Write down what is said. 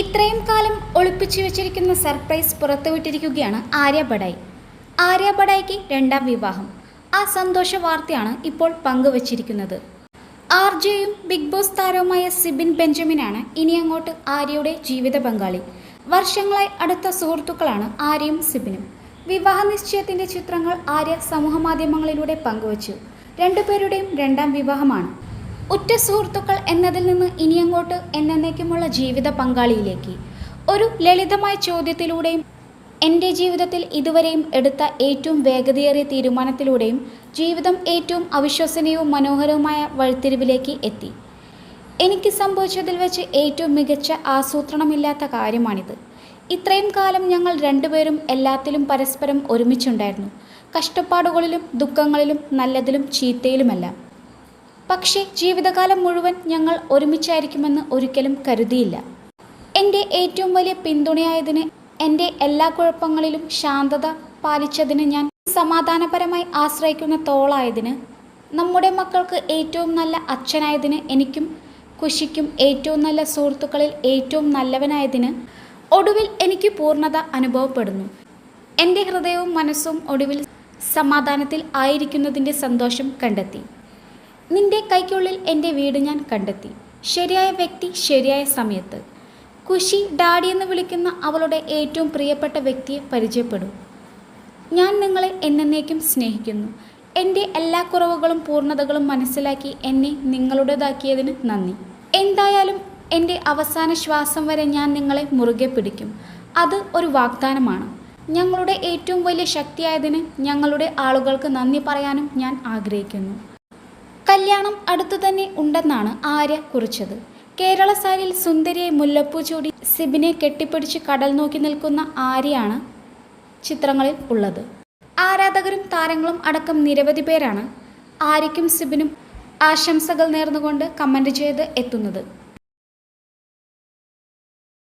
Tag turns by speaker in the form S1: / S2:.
S1: ഇത്രയും കാലം ഒളിപ്പിച്ചു വെച്ചിരിക്കുന്ന സർപ്രൈസ് പുറത്തുവിട്ടിരിക്കുകയാണ് ആര്യ ബഡായി. ആര്യ ബഡായിക്ക് രണ്ടാം വിവാഹം. ആ സന്തോഷ വാർത്തയാണ് ഇപ്പോൾ പങ്കുവച്ചിരിക്കുന്നത്. ആർ ജെയും ബിഗ് ബോസ് താരവുമായ സിബിൻ ബെഞ്ചമിനാണ് ഇനി അങ്ങോട്ട് ആര്യയുടെ ജീവിത പങ്കാളി. വർഷങ്ങളായി അടുത്ത സുഹൃത്തുക്കളാണ് ആര്യയും സിബിനും. വിവാഹ നിശ്ചയത്തിന്റെ ചിത്രങ്ങൾ ആര്യ സമൂഹമാധ്യമങ്ങളിലൂടെ പങ്കുവച്ചു. രണ്ടുപേരുടെയും രണ്ടാം വിവാഹമാണ്. ഉറ്റ സുഹൃത്തുക്കൾ എന്നതിൽ നിന്ന് ഇനിയങ്ങോട്ട് എന്നേക്കുമുള്ള ജീവിത പങ്കാളിയിലേക്ക്. ഒരു ലളിതമായ ചോദ്യത്തിലൂടെയും എന്റെ ജീവിതത്തിൽ ഇതുവരെയും എടുത്ത ഏറ്റവും വേഗതയേറിയ തീരുമാനത്തിലൂടെയും ജീവിതം ഏറ്റവും അവിശ്വസനീയവും മനോഹരവുമായ വഴിത്തിരിവിലേക്ക് എത്തി. എനിക്ക് സംഭവിച്ചതിൽ വെച്ച് ഏറ്റവും മികച്ച ആസൂത്രണമില്ലാത്ത കാര്യമാണിത്. ഇത്രയും കാലം ഞങ്ങൾ രണ്ടുപേരും എല്ലാത്തിലും പരസ്പരം ഒരുമിച്ചുണ്ടായിരുന്നു. കഷ്ടപ്പാടുകളിലും ദുഃഖങ്ങളിലും നല്ലതിലും ചീത്തയിലുമെല്ലാം. പക്ഷേ ജീവിതകാലം മുഴുവൻ ഞങ്ങൾ ഒരുമിച്ചായിരിക്കുമെന്ന് ഒരിക്കലും കരുതിയില്ല. എന്റെ ഏറ്റവും വലിയ പിന്തുണയായതിന് എന്റെ എല്ലാ കുഴപ്പങ്ങളിലും ശാന്തത പാലിച്ചതിന് ഞാൻ സമാധാനപരമായി ആശ്രയിക്കുന്ന തോളായതിന് നമ്മുടെ മക്കൾക്ക് ഏറ്റവും നല്ല അച്ഛനായതിന് എനിക്കും കുശിക്കും ഏറ്റവും നല്ല സുഹൃത്തുക്കളിൽ ഏറ്റവും നല്ലവനായതിന് ഒടുവിൽ എനിക്ക് പൂർണത അനുഭവപ്പെടുന്നു. എന്റെ ഹൃദയവും മനസ്സും ഒടുവിൽ സമാധാനത്തിൽ ആയിരിക്കുന്നതിന്റെ സന്തോഷം കണ്ടെത്തി. നിന്റെ കൈക്കുള്ളിൽ എന്റെ വീട് ഞാൻ കണ്ടെത്തി. ശരിയായ വ്യക്തി ശരിയായ സമയത്ത്. കുശി ഡാഡി എന്ന് വിളിക്കുന്ന അവളുടെ ഏറ്റവും പ്രിയപ്പെട്ട വ്യക്തിയെ പരിചയപ്പെടും. ഞാൻ നിങ്ങളെ എന്നേക്കും സ്നേഹിക്കുന്നു. എന്റെ എല്ലാ കുറവുകളും പൂർണതകളും മനസ്സിലാക്കി എന്നെ നിങ്ങളുടേതാക്കിയതിന് നന്ദി. എന്തായാലും എന്റെ അവസാന ശ്വാസം വരെ ഞാൻ നിങ്ങളെ മുറുകെ പിടിക്കും. അത് ഒരു വാഗ്ദാനമാണ്. ഞങ്ങളുടെ ഏറ്റവും വലിയ ശക്തിയായതിന് ഞങ്ങളുടെ ആളുകൾക്ക് നന്ദി പറയാനും ഞാൻ ആഗ്രഹിക്കുന്നു. കല്യാണം അടുത്തു തന്നെ ഉണ്ടെന്നാണ് ആര്യ കുറിച്ചത്. കേരള സാരിയിൽ സുന്ദരിയെ മുല്ലപ്പൂ ചൂടി സിബിനെ കെട്ടിപ്പിടിച്ച് കടൽ നോക്കി നിൽക്കുന്ന ആര്യാണ് ചിത്രങ്ങളിൽ ഉള്ളത്. ആരാധകരും താരങ്ങളും അടക്കം നിരവധി പേരാണ് ആര്യയ്ക്കും സിബിനും ആശംസകൾ നേർന്നുകൊണ്ട് കമന്റ് ചെയ്ത് എത്തുന്നത്.